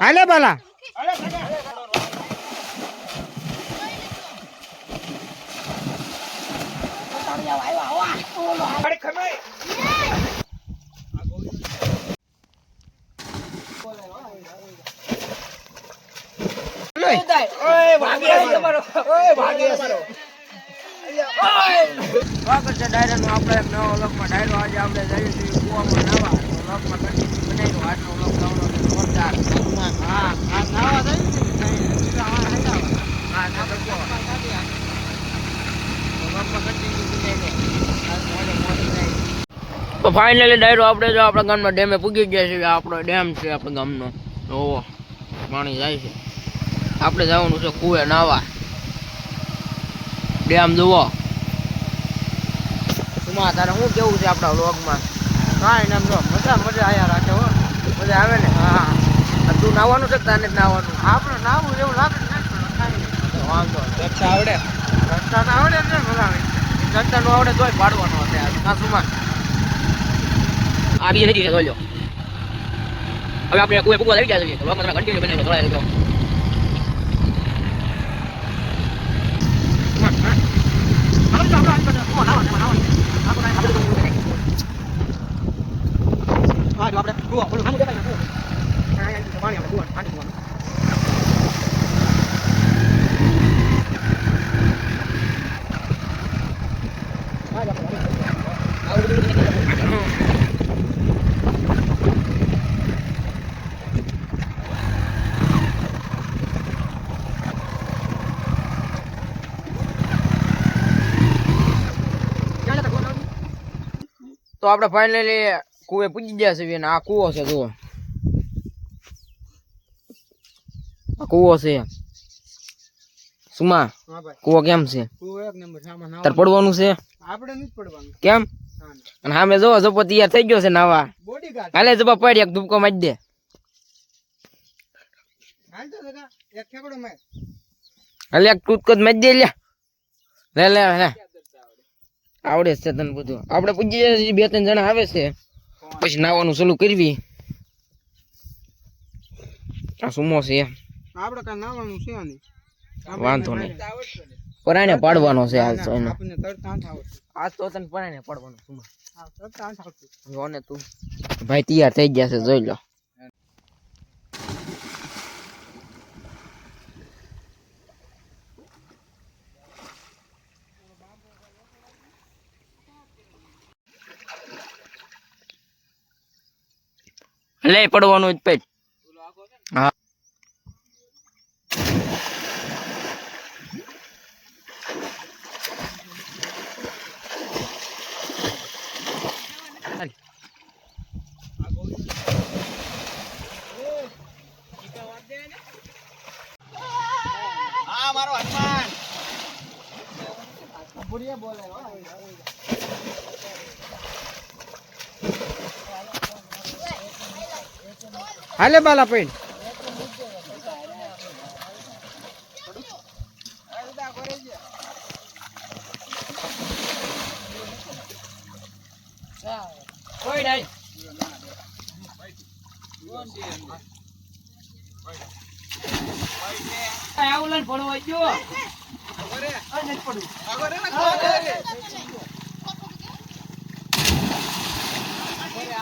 હાલે બાલા. આપણે નવો લોકમાં ડાયરો આજે આપણે જઈએ છીએ કુવામાં નાવા લોકમાં કન્ટિન્યુ બનાવ્યો આજનો લોક તો ફાઇનલી ડાયરો આપણે જો આપણા ગામના ડેમે પૂગી ગયા છીએ આપણો ડેમ છે આપણા ગામનો. ઓવો પાણી જાય છે. આપણે જવાનું છે કુએ નાવા. ડેમ જુઓ સુમા તારે શું કેવું છે આપણા વ્લોગમાં કાંઈ નામ જો મજા મજા આયા રાખે હો. મજા આવે ને હા તું નાવાનું છે કે તાને જ નાવાનું આપણે નાવું એવું લાગે ને વાંધો રસ્તા રક્ષા આવડે રસ્તા તો આવડે ને મજા આવે રસ્તા નો આવડે તોય પાડવાનો હશે કાસુમાં આ બી નથી છે જોઈ લો હવે આપણે કુએ પૂગવા લઈ ગયા છીએ વ્લોગમાં તમે કન્ટિન્યુ બનાવી થોડા રહેજો હા આપણે કુવા ઓલું સામું દેખાય ને આપણે કુવા કુવાનું. તો આપણે ફાઇનલી કુએ પૂજી ગયા છે આ કુવો છે જુઓ. આ કુવો છે. સુમા કુવો કેમ છે? તાર પડવાનું છે? આપણે નથી પડવાનું. કેમ? અને સામે જો જપો તૈયાર થઈ ગયો છે નાવા. હાલે જપા પડી એક ધૂપકો મારી દે. હાલ એક જ મારી દે લે લે લે. આવડે છે તને બધું. આપણે પૂજી બે ત્રણ જણા આવે છે. પછી નાવાનું ચાલુ કરવી. આ સુમો છે આપણે કાંઈ નાવાનું છે નહીં. વાંધો નહીં. પરાણે પાડવાનો છે આજ તો એનો. આજ તો તને પરાણે પાડવાનો સુમો. હા, તરતા તું. ભાઈ તૈયાર થઈ ગયા છે જોઈ લો. લે પડવાનું જ પેટ હા મારો હનુમાન બોલે. હાલે બાલા નહીં. આવું લઈને પડવો જો આગળ રે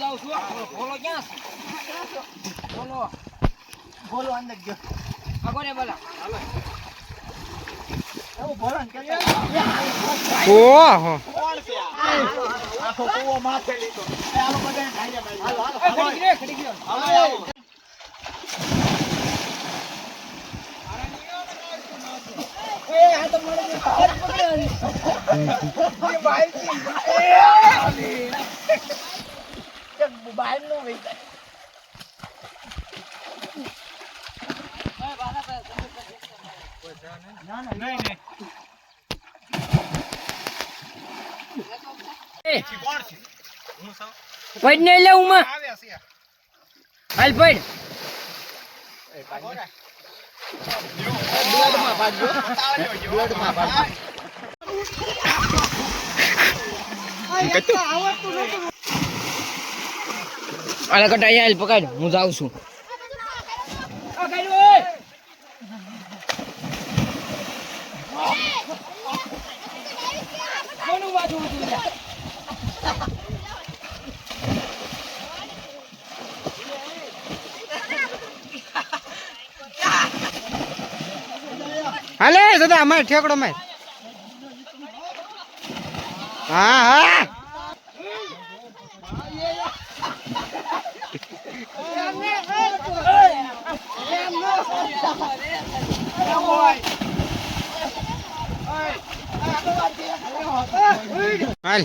જાઉં છું બોલો ક્યાં છે? બોલો બોલો અંદર ગયો. આગો બોલા બાલા. હાલો. ઓહો. કોણ છે પડ ને લે ઉમા. હાલ પડ. હું જાઉં છું. હાલે સદા અમારે ઠેકડો માર. હા હા. હાલ.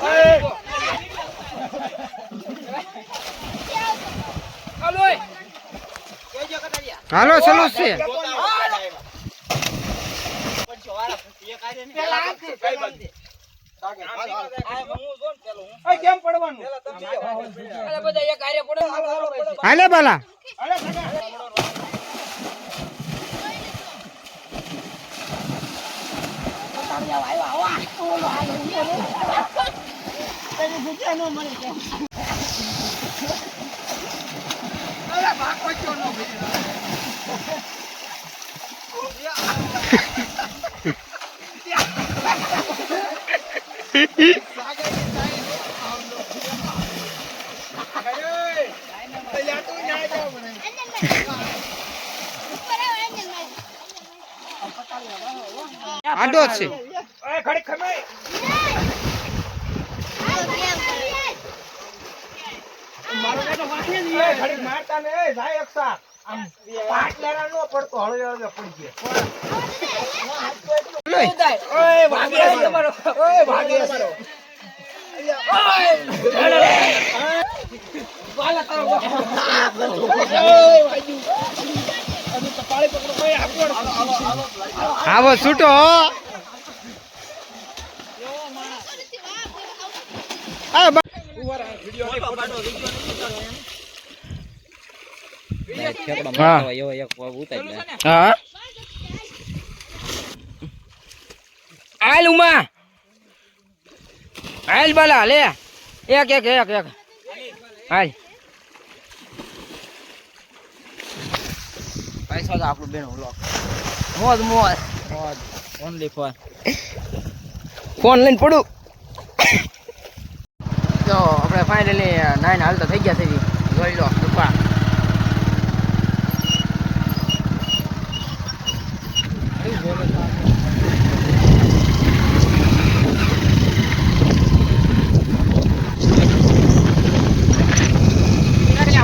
હાલો. ચલો છે. કેમ પડવાનું? હાલે બાલા. આડો છે ઘડી ખમે મારો બેટો ઘડીક મારતા પડી જાય. ઓય ભાગે તમારો. ઓય ભાગે તમારો. વાલા તારો ઓય વાજુ. અમે તો પાળી પકડો. ઓય આગળ. આવો છૂટો આ બા- હા. હાલ ઉમા. હાલ બાલા લે. એક એક એક એક. હાલ. પૈસા તો આપણું બેન વ્લોગ મોજ મોજ. મોજ. ઓનલી ફોન ફોન લઈને પડું. તો આપણે ફાઇનલી નાઈન હાલ તો થઈ ગયા થઈ જોઈ લો રૂપા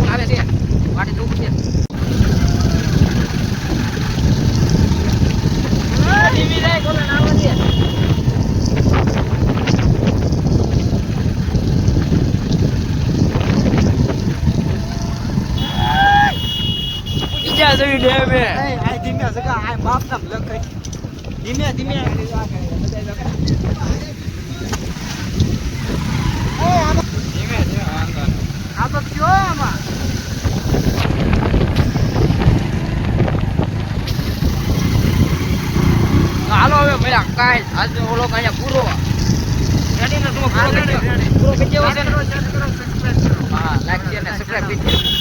આવે છે વાટે જવું પડશે ટીવી રે કોને નાવા દે જોઈ ડે મે આ ધીમે સગા આ બાપ નામ લખાય ધીમે ધીમે. આ તો કયો આમાં? હાલો હવે પેલા કાલ આજ ઓલો કાંઈ પૂરો. રેડી ને પૂરો કરી દો. પૂરો કરી દેવો છે હા લાઈક શેર ને સબસ્ક્રાઇબ કરી દો